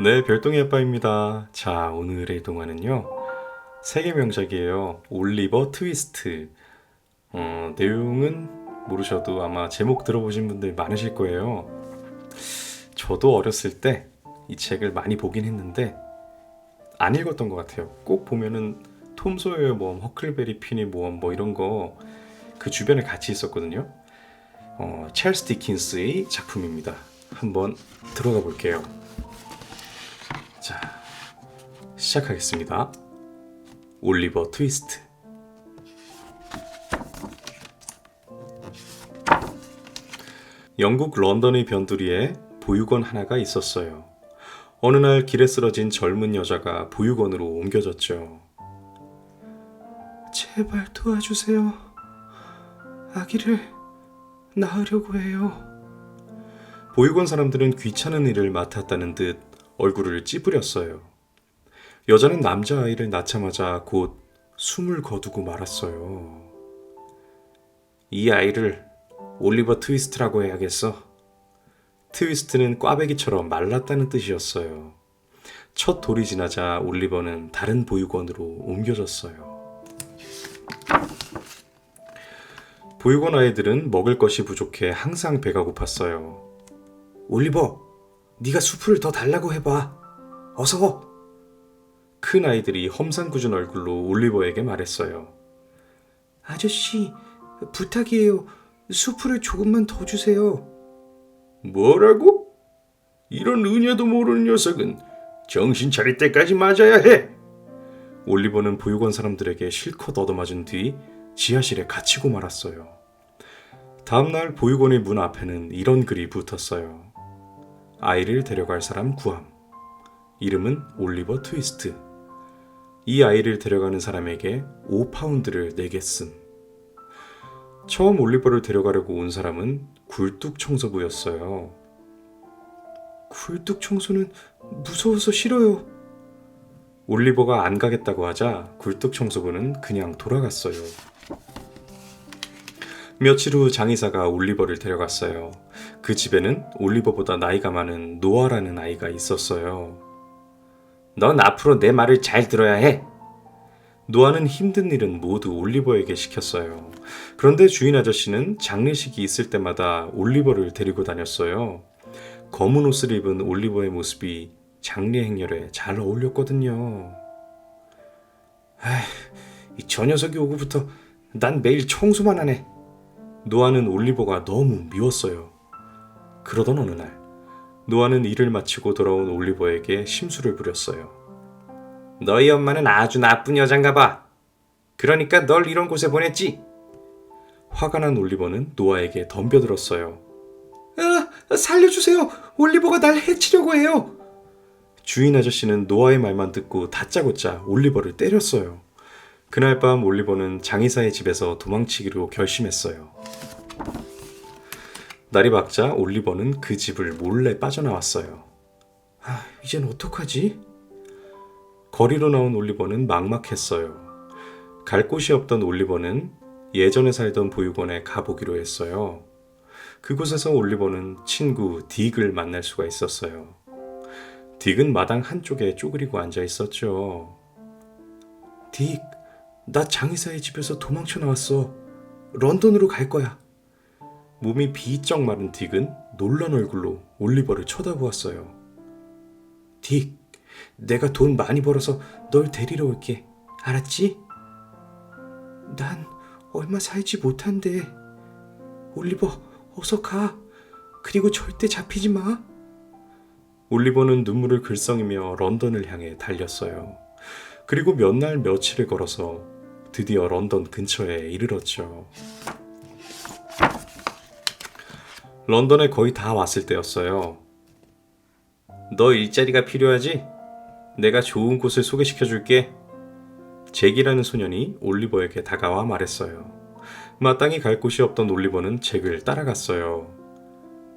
네, 별똥이 아빠입니다. 자, 오늘의 동화는요. 세계 명작이에요. 올리버 트위스트. 어, 내용은 모르셔도 아마 제목 들어보신 분들 많으실 거예요. 저도 어렸을 때 이 책을 많이 보긴 했는데 안 읽었던 것 같아요. 꼭 보면은 톰 소여의 모험, 허클베리 핀의 모험 뭐 이런 거 그 주변에 같이 있었거든요. 어, 찰스 디킨스의 작품입니다. 한번 들어가 볼게요. 시작하겠습니다. 올리버 트위스트. 영국 런던의 변두리에 보육원 하나가 있었어요. 어느 날 길에 쓰러진 젊은 여자가 보육원으로 옮겨졌죠. 제발 도와주세요. 아기를 낳으려고 해요. 보육원 사람들은 귀찮은 일을 맡았다는 듯 얼굴을 찌푸렸어요. 여자는 남자아이를 낳자마자 곧 숨을 거두고 말았어요. 이 아이를 올리버 트위스트라고 해야겠어. 트위스트는 꽈배기처럼 말랐다는 뜻이었어요. 첫 돌이 지나자 올리버는 다른 보육원으로 옮겨졌어요. 보육원 아이들은 먹을 것이 부족해 항상 배가 고팠어요. 올리버, 네가 수프를 더 달라고 해봐. 어서. 큰 아이들이 험상궂은 얼굴로 올리버에게 말했어요. 아저씨, 부탁이에요. 수프를 조금만 더 주세요. 뭐라고? 이런 은혜도 모르는 녀석은 정신 차릴 때까지 맞아야 해. 올리버는 보육원 사람들에게 실컷 얻어맞은 뒤 지하실에 갇히고 말았어요. 다음날 보육원의 문 앞에는 이런 글이 붙었어요. 아이를 데려갈 사람 구함. 이름은 올리버 트위스트. 이 아이를 데려가는 사람에게 5파운드를 내겠음. 처음 올리버를 데려가려고 온 사람은 굴뚝 청소부였어요. 굴뚝 청소는 무서워서 싫어요. 올리버가 안 가겠다고 하자 굴뚝 청소부는 그냥 돌아갔어요. 며칠 후 장의사가 올리버를 데려갔어요. 그 집에는 올리버보다 나이가 많은 노아라는 아이가 있었어요. 넌 앞으로 내 말을 잘 들어야 해. 노아는 힘든 일은 모두 올리버에게 시켰어요. 그런데 주인 아저씨는 장례식이 있을 때마다 올리버를 데리고 다녔어요. 검은 옷을 입은 올리버의 모습이 장례 행렬에 잘 어울렸거든요. 에이, 저 녀석이 오고부터 난 매일 청소만 하네. 노아는 올리버가 너무 미웠어요. 그러던 어느 날, 노아는 일을 마치고 돌아온 올리버에게 심술을 부렸어요. 너희 엄마는 아주 나쁜 여잔가 봐. 그러니까 널 이런 곳에 보냈지. 화가 난 올리버는 노아에게 덤벼들었어요. 아, 살려주세요. 올리버가 날 해치려고 해요. 주인 아저씨는 노아의 말만 듣고 다짜고짜 올리버를 때렸어요. 그날 밤 올리버는 장의사의 집에서 도망치기로 결심했어요. 날이 밝자 올리버는 그 집을 몰래 빠져나왔어요. 아, 이젠 어떡하지? 거리로 나온 올리버는 막막했어요. 갈 곳이 없던 올리버는 예전에 살던 보육원에 가보기로 했어요. 그곳에서 올리버는 친구 딕을 만날 수가 있었어요. 딕은 마당 한쪽에 쪼그리고 앉아 있었죠. 딕, 나 장의사의 집에서 도망쳐 나왔어. 런던으로 갈 거야. 몸이 비쩍 마른 딕은 놀란 얼굴로 올리버를 쳐다보았어요. 딕, 내가 돈 많이 벌어서 널 데리러 올게. 알았지? 난 얼마 살지 못한데. 올리버, 어서 가. 그리고 절대 잡히지 마. 올리버는 눈물을 글썽이며 런던을 향해 달렸어요. 그리고 몇 날 며칠을 걸어서 드디어 런던 근처에 이르렀죠. 런던에 거의 다 왔을 때였어요. 너 일자리가 필요하지? 내가 좋은 곳을 소개시켜 줄게. 잭이라는 소년이 올리버에게 다가와 말했어요. 마땅히 갈 곳이 없던 올리버는 잭을 따라갔어요.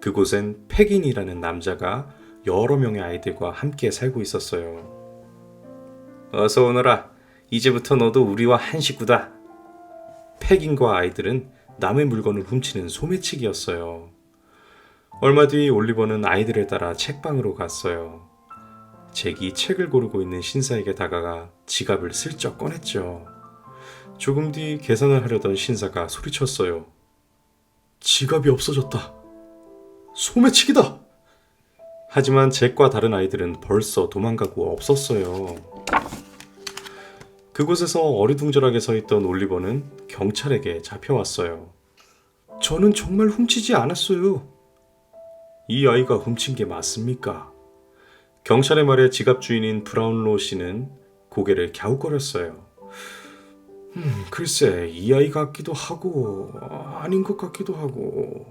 그곳엔 팩인이라는 남자가 여러 명의 아이들과 함께 살고 있었어요. 어서 오너라. 이제부터 너도 우리와 한 식구다. 팩인과 아이들은 남의 물건을 훔치는 소매치기였어요. 얼마 뒤 올리버는 아이들을 따라 책방으로 갔어요. 잭이 책을 고르고 있는 신사에게 다가가 지갑을 슬쩍 꺼냈죠. 조금 뒤 계산을 하려던 신사가 소리쳤어요. 지갑이 없어졌다. 소매치기다! 하지만 잭과 다른 아이들은 벌써 도망가고 없었어요. 그곳에서 어리둥절하게 서 있던 올리버는 경찰에게 잡혀왔어요. 저는 정말 훔치지 않았어요. 이 아이가 훔친 게 맞습니까? 경찰의 말에 지갑 주인인 브라운로 씨는 고개를 갸웃거렸어요. 음, 글쎄, 이 아이 같기도 하고, 아닌 것 같기도 하고.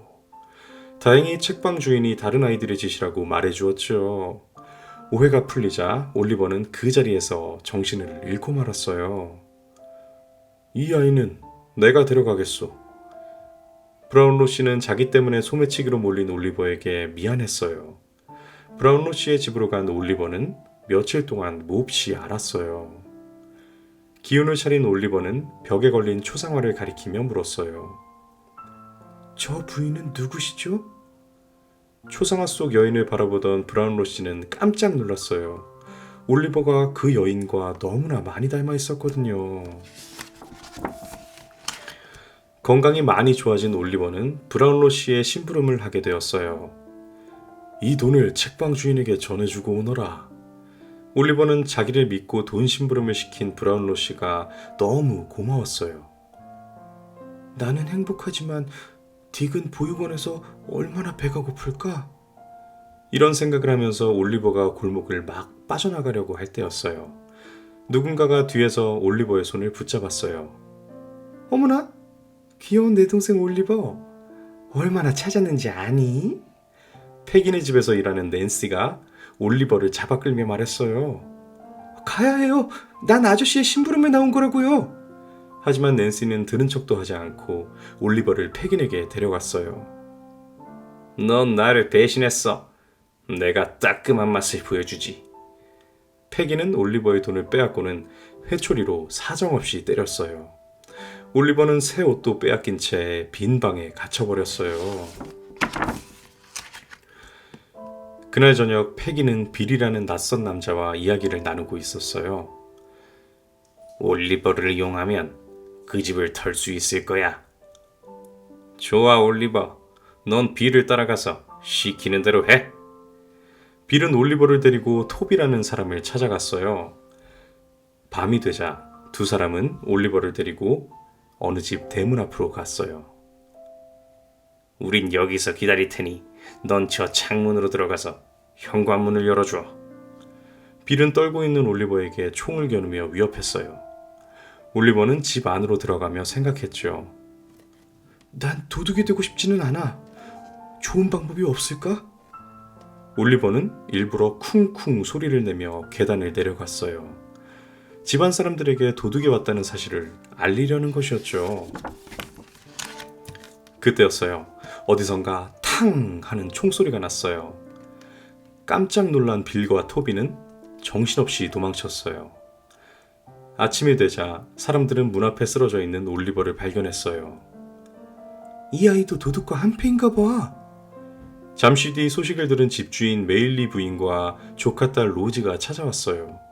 다행히 책방 주인이 다른 아이들의 짓이라고 말해 주었죠. 오해가 풀리자 올리버는 그 자리에서 정신을 잃고 말았어요. 이 아이는 내가 데려가겠소. 브라운로 씨는 자기 때문에 소매치기로 몰린 올리버에게 미안했어요. 브라운로 씨의 집으로 간 올리버는 며칠 동안 몹시 알았어요. 기운을 차린 올리버는 벽에 걸린 초상화를 가리키며 물었어요. 저 부인은 누구시죠? 초상화 속 여인을 바라보던 브라운로 씨는 깜짝 놀랐어요. 올리버가 그 여인과 너무나 많이 닮아 있었거든요. 건강이 많이 좋아진 올리버는 브라운로 씨의 심부름을 하게 되었어요. 이 돈을 책방 주인에게 전해주고 오너라. 올리버는 자기를 믿고 돈 심부름을 시킨 브라운로 씨가 너무 고마웠어요. 나는 행복하지만 딕은 보육원에서 얼마나 배가 고플까? 이런 생각을 하면서 올리버가 골목을 막 빠져나가려고 할 때였어요. 누군가가 뒤에서 올리버의 손을 붙잡았어요. 어머나, 귀여운 내 동생 올리버. 얼마나 찾았는지 아니? 패기네 집에서 일하는 낸시가 올리버를 잡아 끌며 말했어요. 가야 해요. 난 아저씨의 심부름에 나온 거라고요. 하지만 낸시는 들은 척도 하지 않고 올리버를 패긴에게 데려갔어요. 넌 나를 배신했어. 내가 따끔한 맛을 보여주지. 패기는 올리버의 돈을 빼앗고는 회초리로 사정없이 때렸어요. 올리버는 새 옷도 빼앗긴 채 빈 방에 갇혀버렸어요. 그날 저녁 패기는 빌이라는 낯선 남자와 이야기를 나누고 있었어요. 올리버를 이용하면 그 집을 털 수 있을 거야. 좋아, 올리버. 넌 빌을 따라가서 시키는 대로 해. 빌은 올리버를 데리고 톱이라는 사람을 찾아갔어요. 밤이 되자 두 사람은 올리버를 데리고 어느 집 대문 앞으로 갔어요. 우린 여기서 기다릴 테니 넌 저 창문으로 들어가서 현관문을 열어줘. 빌은 떨고 있는 올리버에게 총을 겨누며 위협했어요. 올리버는 집 안으로 들어가며 생각했죠. 난 도둑이 되고 싶지는 않아. 좋은 방법이 없을까? 올리버는 일부러 쿵쿵 소리를 내며 계단을 내려갔어요. 집안 사람들에게 도둑이 왔다는 사실을 알리려는 것이었죠. 그때였어요. 어디선가 탕 하는 총소리가 났어요. 깜짝 놀란 빌과 토비는 정신없이 도망쳤어요. 아침이 되자 사람들은 문 앞에 쓰러져 있는 올리버를 발견했어요. 이 아이도 도둑과 한패인가 봐. 잠시 뒤 소식을 들은 집주인 메일리 부인과 조카딸 로지가 찾아왔어요.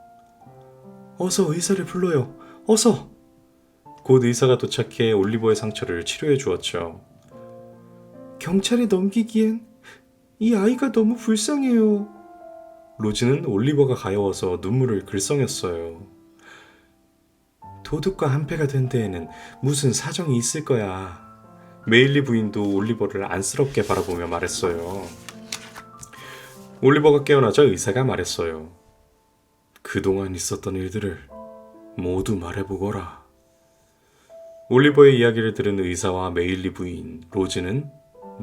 어서 의사를 불러요. 어서. 곧 의사가 도착해 올리버의 상처를 치료해 주었죠. 경찰에 넘기기엔 이 아이가 너무 불쌍해요. 로지는 올리버가 가여워서 눈물을 글썽였어요. 도둑과 한패가 된 데에는 무슨 사정이 있을 거야. 메일리 부인도 올리버를 안쓰럽게 바라보며 말했어요. 올리버가 깨어나자 의사가 말했어요. 그동안 있었던 일들을 모두 말해보거라. 올리버의 이야기를 들은 의사와 메일리 부인, 로즈는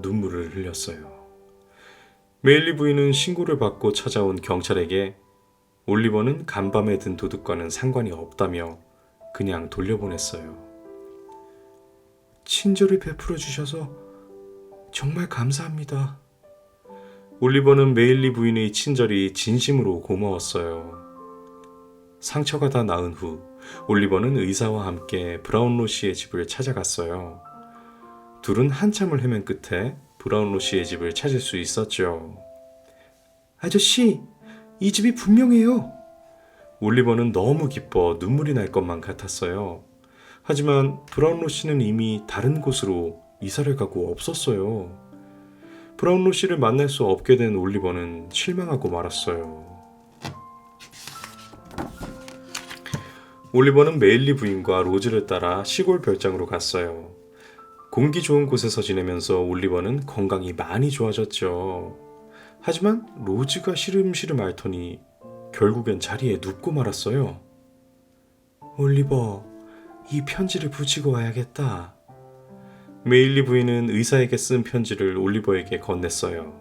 눈물을 흘렸어요. 메일리 부인은 신고를 받고 찾아온 경찰에게 올리버는 간밤에 든 도둑과는 상관이 없다며 그냥 돌려보냈어요. 친절을 베풀어 주셔서 정말 감사합니다. 올리버는 메일리 부인의 친절이 진심으로 고마웠어요. 상처가 다 나은 후 올리버는 의사와 함께 브라운로 씨의 집을 찾아갔어요. 둘은 한참을 헤맨 끝에 브라운로 씨의 집을 찾을 수 있었죠. 아저씨, 이 집이 분명해요. 올리버는 너무 기뻐 눈물이 날 것만 같았어요. 하지만 브라운로 씨는 이미 다른 곳으로 이사를 가고 없었어요. 브라운로 씨를 만날 수 없게 된 올리버는 실망하고 말았어요. 올리버는 메일리 부인과 로즈를 따라 시골 별장으로 갔어요. 공기 좋은 곳에서 지내면서 올리버는 건강이 많이 좋아졌죠. 하지만 로즈가 시름시름 앓더니 결국엔 자리에 눕고 말았어요. 올리버, 이 편지를 붙이고 와야겠다. 메일리 부인은 의사에게 쓴 편지를 올리버에게 건넸어요.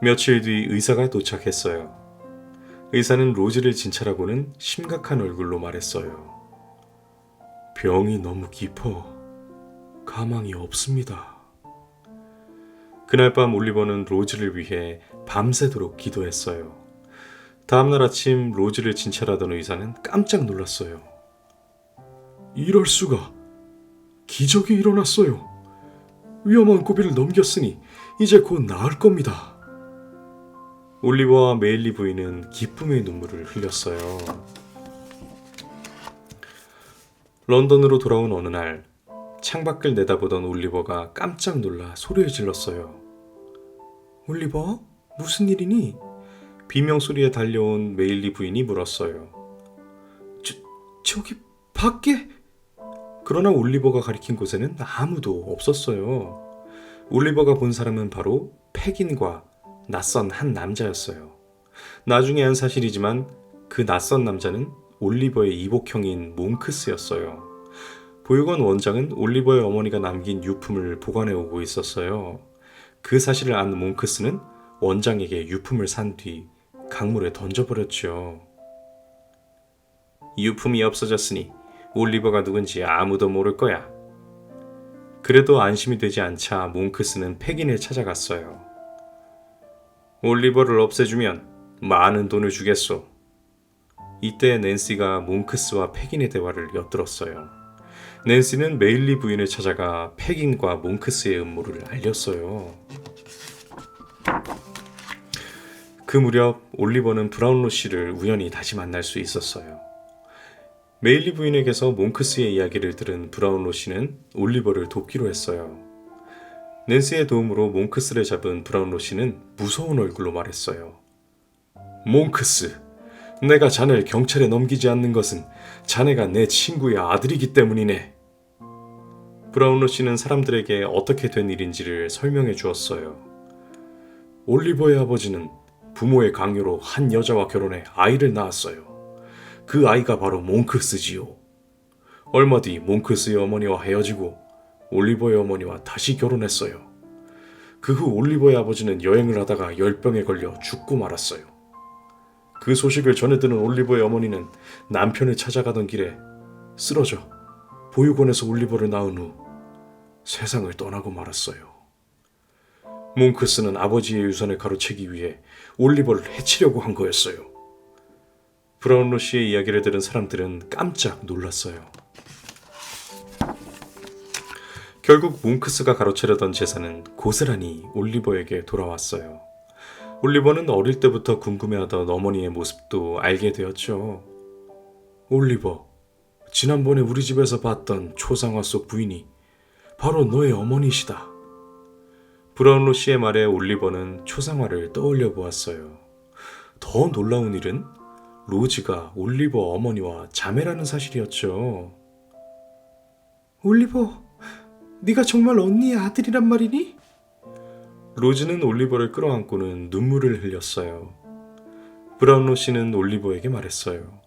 며칠 뒤 의사가 도착했어요. 의사는 로즈를 진찰하고는 심각한 얼굴로 말했어요. 병이 너무 깊어 가망이 없습니다. 그날 밤 올리버는 로즈를 위해 밤새도록 기도했어요. 다음날 아침 로즈를 진찰하던 의사는 깜짝 놀랐어요. 이럴 수가. 기적이 일어났어요. 위험한 고비를 넘겼으니 이제 곧 나을 겁니다. 올리버와 메일리 부인은 기쁨의 눈물을 흘렸어요. 런던으로 돌아온 어느 날 창밖을 내다보던 올리버가 깜짝 놀라 소리를 질렀어요. 올리버? 무슨 일이니? 비명 소리에 달려온 메일리 부인이 물었어요. 저, 저기 밖에? 그러나 올리버가 가리킨 곳에는 아무도 없었어요. 올리버가 본 사람은 바로 패긴과 낯선 한 남자였어요. 나중에 한 사실이지만 그 낯선 남자는 올리버의 이복형인 몽크스였어요. 보육원 원장은 올리버의 어머니가 남긴 유품을 보관해 오고 있었어요. 그 사실을 안 몽크스는 원장에게 유품을 산 뒤 강물에 던져버렸죠. 유품이 없어졌으니 올리버가 누군지 아무도 모를 거야. 그래도 안심이 되지 않자 몽크스는 패긴을 찾아갔어요. 올리버를 없애주면 많은 돈을 주겠소. 이때 낸시가 몽크스와 패긴의 대화를 엿들었어요. 낸시는 메일리 부인을 찾아가 패긴과 몽크스의 음모를 알렸어요. 그 무렵 올리버는 브라운로 씨를 우연히 다시 만날 수 있었어요. 메일리 부인에게서 몽크스의 이야기를 들은 브라운로 씨는 올리버를 돕기로 했어요. 낸시의 도움으로 몽크스를 잡은 브라운로 씨는 무서운 얼굴로 말했어요. 몽크스, 내가 자네를 경찰에 넘기지 않는 것은 자네가 내 친구의 아들이기 때문이네. 브라운로 씨는 사람들에게 어떻게 된 일인지를 설명해 주었어요. 올리버의 아버지는 부모의 강요로 한 여자와 결혼해 아이를 낳았어요. 그 아이가 바로 몽크스지요. 얼마 뒤 몽크스의 어머니와 헤어지고 올리버의 어머니와 다시 결혼했어요. 그 후 올리버의 아버지는 여행을 하다가 열병에 걸려 죽고 말았어요. 그 소식을 전해 들은 올리버의 어머니는 남편을 찾아가던 길에 쓰러져 보육원에서 올리버를 낳은 후 세상을 떠나고 말았어요. 몽크스는 아버지의 유산을 가로채기 위해 올리버를 해치려고 한 거였어요. 브라운로 씨의 이야기를 들은 사람들은 깜짝 놀랐어요. 결국 몽크스가 가로채려던 재산은 고스란히 올리버에게 돌아왔어요. 올리버는 어릴 때부터 궁금해하던 어머니의 모습도 알게 되었죠. 올리버, 지난번에 우리 집에서 봤던 초상화 속 부인이 바로 너의 어머니시다. 브라운로 씨의 말에 올리버는 초상화를 떠올려 보았어요. 더 놀라운 일은 로즈가 올리버 어머니와 자매라는 사실이었죠. 올리버, 네가 정말 언니의 아들이란 말이니? 로즈는 올리버를 끌어안고는 눈물을 흘렸어요. 브라운로 씨는 올리버에게 말했어요.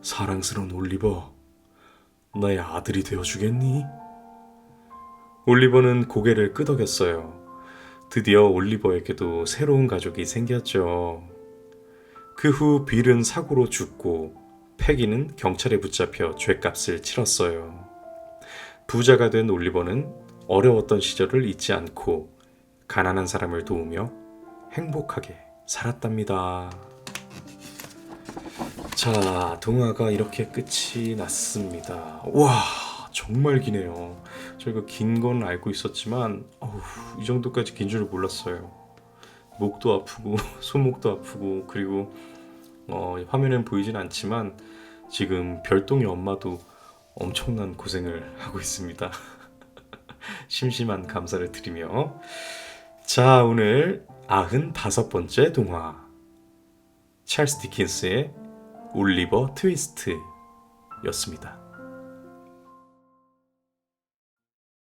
사랑스러운 올리버, 나의 아들이 되어주겠니? 올리버는 고개를 끄덕였어요. 드디어 올리버에게도 새로운 가족이 생겼죠. 그 후 빌은 사고로 죽고 패기는 경찰에 붙잡혀 죄값을 치렀어요. 부자가 된 올리버는 어려웠던 시절을 잊지 않고 가난한 사람을 도우며 행복하게 살았답니다. 자, 동화가 이렇게 끝이 났습니다. 와, 정말 기네요. 저희가 긴 건 알고 있었지만, 어후, 이 정도까지 긴줄 몰랐어요. 목도 아프고 손목도 아프고 그리고 어, 화면엔 보이진 않지만 지금 별똥이 엄마도 엄청난 고생을 하고 있습니다. 심심한 감사를 드리며 자 오늘 아흔 다섯 번째 동화 찰스 디킨스의 올리버 트위스트였습니다.